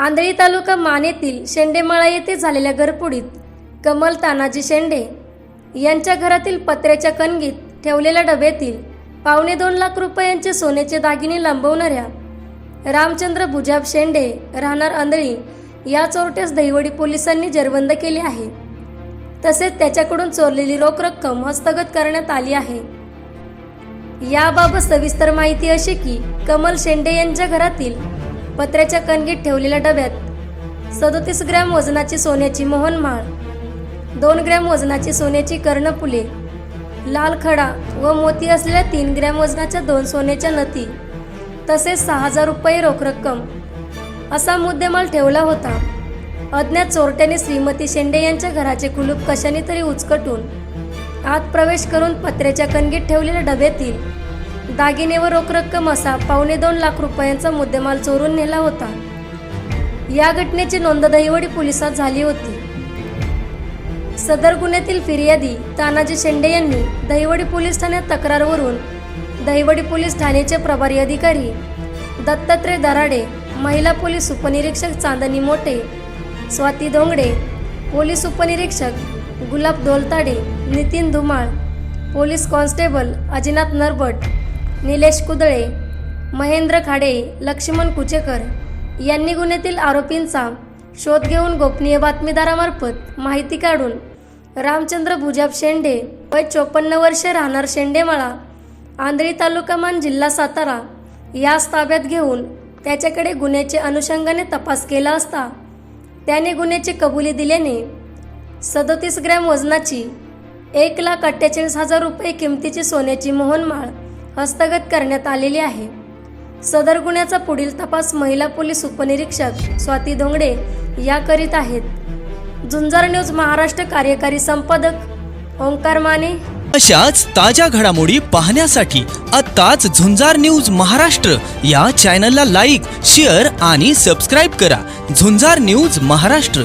आंधळी तालुका मानेतील शेंडेमाळा येथे झालेल्या घरपुडीत कमल तानाजी शेंडे यांच्या घरातील पत्र्याच्या कणगीत ठेवलेल्या डब्यातील पावणे दोन लाख रुपयांचे सोन्याचे दागिने लंबवणाऱ्या रामचंद्र भुजाब शेंडे राहणार आंधळी या चोरट्यास दहिवडी पोलिसांनी जेरबंद केले आहे. तसेच त्याच्याकडून चोरलेली रोख रक्कम हस्तगत करण्यात आली आहे. याबाबत सविस्तर माहिती अशी की कमल शेंडे यांच्या घरातील पत्र्याच्या कणगीत ठेवलेल्या डब्यात सदोतीस ग्रॅम वजनाची सोन्याची मोहनमाळ दोन ग्रॅम वजनाची सोन्याची कर्णफुले लाल खडा व मोती असलेल्या तीन ग्रॅम वजनाच्या दोन सोन्याच्या नती तसेच सहा हजार रुपये रोख रक्कम असा मुद्देमाल ठेवला होता. अज्ञात चोरट्याने श्रीमती शेंडे यांच्या घराचे कुलूप कशाने तरी उचकटून आत प्रवेश करून पत्र्याच्या कणगीत ठेवलेल्या डब्यातील दागिने व रोख रक्कम असा पावणे दोन लाख रुपयांचा मुद्देमाल चोरून नेला होता. या घटनेची नोंद दहिवडी पोलिसात झाली होती. सदर गुन्ह्यातील फिर्यादी तानाजी शेंडे यांनी दहिवडी पोलीस ठाण्यात तक्रारवरून दहिवडी पोलीस ठाण्याचे प्रभारी अधिकारी दत्तात्रय दराडे महिला पोलीस उपनिरीक्षक चांदनी मोठे स्वाती धोंगडे पोलीस उपनिरीक्षक गुलाब दोलताडे नितीन धुमाळ पोलीस कॉन्स्टेबल अजिनाथ नरबट निलेश कुदळे महेंद्र खाडे लक्ष्मण कुचेकर यांनी गुन्ह्यातील आरोपींचा शोध घेऊन गोपनीय बातमीदारामार्फत माहिती काढून रामचंद्र भुजाब शेंडे वय चोपन्न वर्षे राहणार शेंडेमाळा आंधळी तालुका मान जिल्हा सातारा यास ताब्यात घेऊन त्याच्याकडे गुन्ह्याचे अनुषंगाने तपास केला असता त्याने गुन्ह्याची कबुली दिल्याने सदोतीस ग्रॅम वजनाची एक लाख अठ्ठेचाळीस हजार रुपये किमतीची सोन्याची मोहनमाळ हस्तगत करण्यात आलेली आहे. सदर गुन्ह्याचा पुढील तपास महिला पोलीस उपनिरीक्षक स्वाती धोंगडे या करीत आहेत. झुंजार न्यूज महाराष्ट्र कार्यकारी संपादक ओंकार माने. अशाच ताज्या घडामोडी पाहण्यासाठी आत्ताच झुंजार न्यूज महाराष्ट्र या चॅनलला लाईक शेअर आणि सबस्क्राईब करा. झुंजार न्यूज महाराष्ट्र.